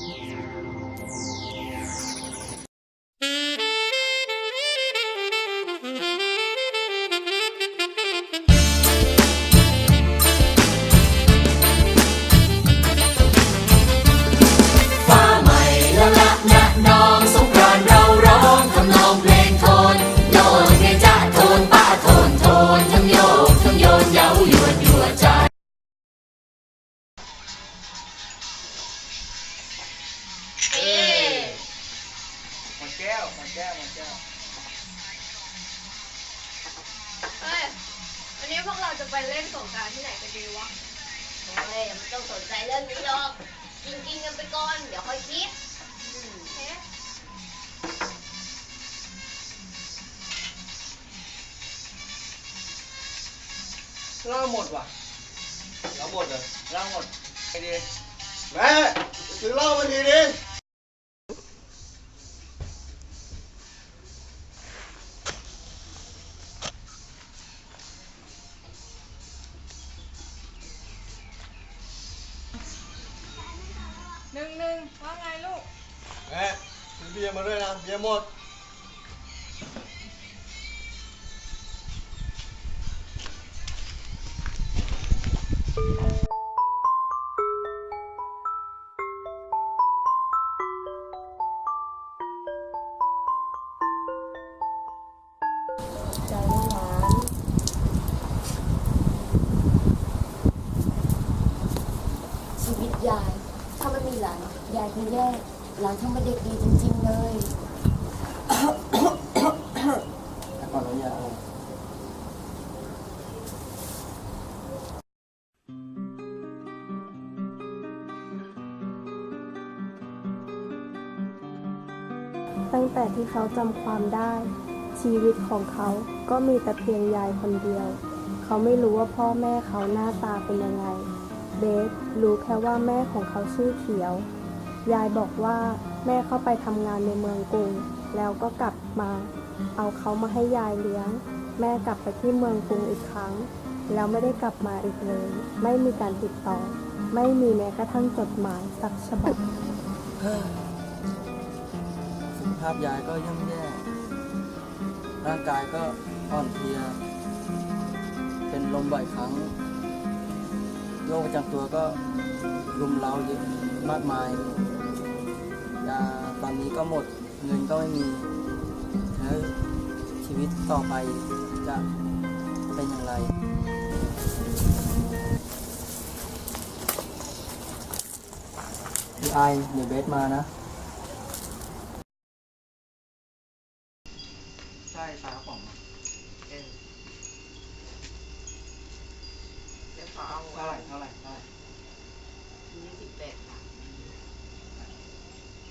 Yeah. เหมดแก้วหมดแก้วหมดแก้วเฮ้ยวันนี้พวกเราจะไปเล่นสงการที่ไหนกันดีวะ เฮ้ยไม่ต้องสนใจเรื่องนี้หกินกินกันไปก่อน เดี๋ยวค่อยคิดเฮ้าหมดว่ะเราหมดเหรอเราหมดไอเดีแม่ซื้อเหล้ามาทีดิ ว่าไงลูกแม่ซื้อเบียร์มาด้วยนะเบียร์หมด ใจไม่หวานชีวิตยาย ถ้าไม่มีหลาน ยายคงแย่หลานทำเป็นเด็กดีจริง ๆ เลยแต่ก่อนเรายาเอาตั้งแต่ที่เขาจำความได้ ชีวิตของเขาก็มีแต่เพียงยายคนเดียว เขาไม่รู้ว่าพ่อแม่เขาหน้าตาเป็นยังไง เบสรู้แค่ว่าแม่ของเขาชื่อเขียว ยายบอกว่าแม่เข้าไปทำงานในเมืองกรุง แล้วก็กลับมา เอาเขามาให้ยายเลี้ยง แม่กลับไปที่เมืองกรุงอีกครั้ง แล้วไม่ได้กลับมาอีกเลย ไม่มีการติดต่อ ไม่มีแม้กระทั่งจดหมายสักฉบับสุขภาพยายก็ย่ำแย่ ร่างกายก็อ่อนเพลีย เป็นลมบ่อยครั้ง โรคประจำตัวก็รุมเร้าเยอะมากมาย ยาตอนนี้ก็หมดเงินก็ไม่มีแล้วชีวิตต่อไปจะเป็นอย่างไรพี่ไอเดี๋ยวเบสมานะ ใช่ปลากระป๋องอะเออเดี๋ยวขอเอาเท่าไหร่เท่าไหร่เท่าไหร่ยี่สิบแปดบาท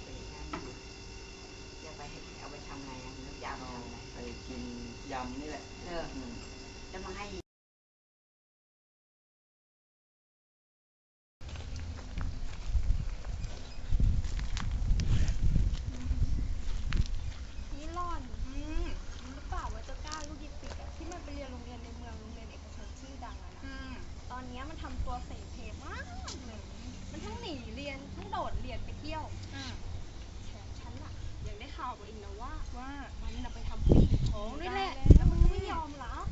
เป็นแค่นี้จะไปให้เอาไปทำไงอะนึกอยาก เอา ทำอะ ไรไปกินยำนี่แหละ เอออืมจะมาให้ นี่หล่อนอืมรู้หรือเปล่าว่าเจ้ากล้าลูกยิปปิกอะที่มันไปเรียนโรงเรียนในเมืองโรงเรียนเอกชนชื่อดังอะนะตอนเนี้ยมันทำตัวเสเพมากเลย มันทั้งหนีเรียนทั้งโดดเรียนไปเที่ยวแถมฉันอะยังได้ข่าวมาอีกนะว่า ว่ามันน่ะไปทำผู้หญิงท้องด้วยแหละ แล้วมันก็ไม่ยอมรับ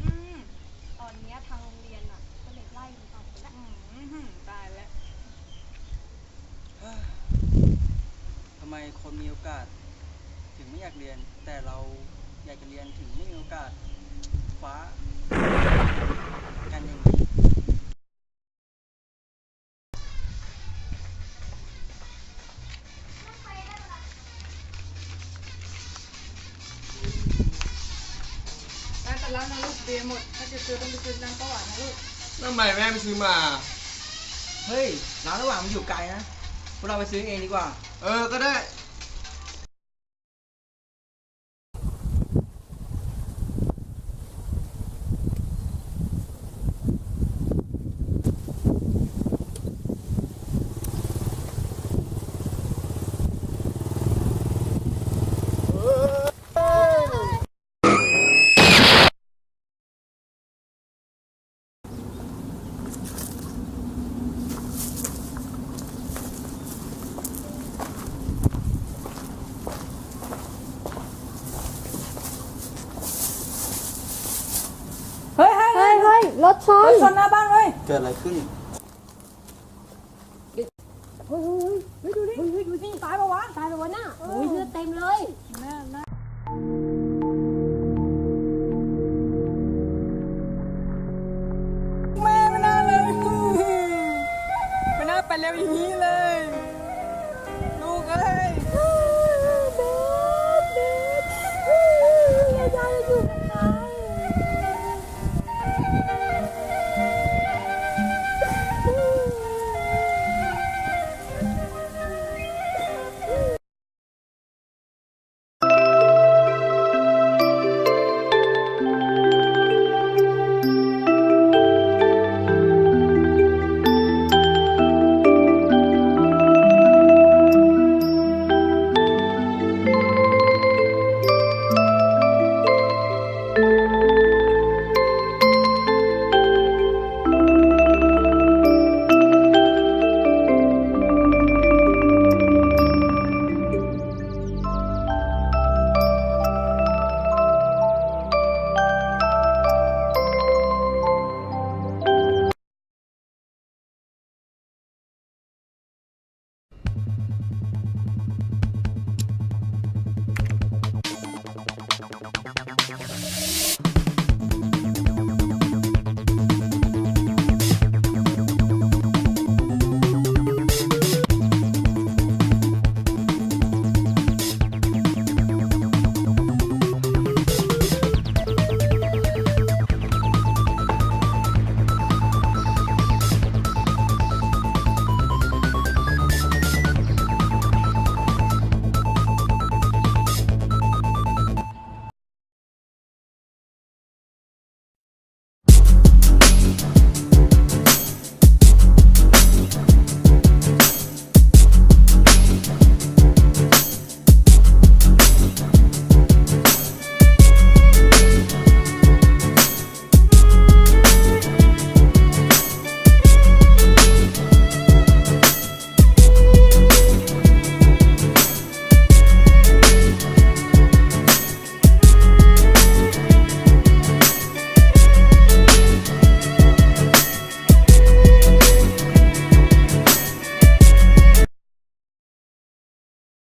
ตอนเนี้ยทางโรงเรียนอะก็เลยไล่มันออกไปแล้วตายแล้ว ทำไม คนมีโอกาส ถึงไม่อยากเรียน แต่เราอยากจะเรียนถึงไม่มีโอกาสฟ้ากันอย่างนี้ร้านแต่ละนะลูกเบียร์หมด ถ้าจะซื้อต้องไปซื้อน้ำประวัตินะลูก ทำไมแม่ไม่ซื้อมา เฮ้ยร้านระหว่างมันอยู่ไกลนะ พวกเราไปซื้อเองดีกว่า เออ ก็ได้ เฮ้ยเฮ้ย เฮ้ยเฮ้ย รถชนชนหน้าบ้านเว้ยเกิดอะไรขึ้นเฮ้ยเฮ้ยดูดิเฮ้ยดูสิตายปะวะตายไปวันน่ะโอ้ยเลือดเต็มเลยแม่แม่แม่ไม่น่าเลยไม่น่าไปเร็วอย่างนี้เลย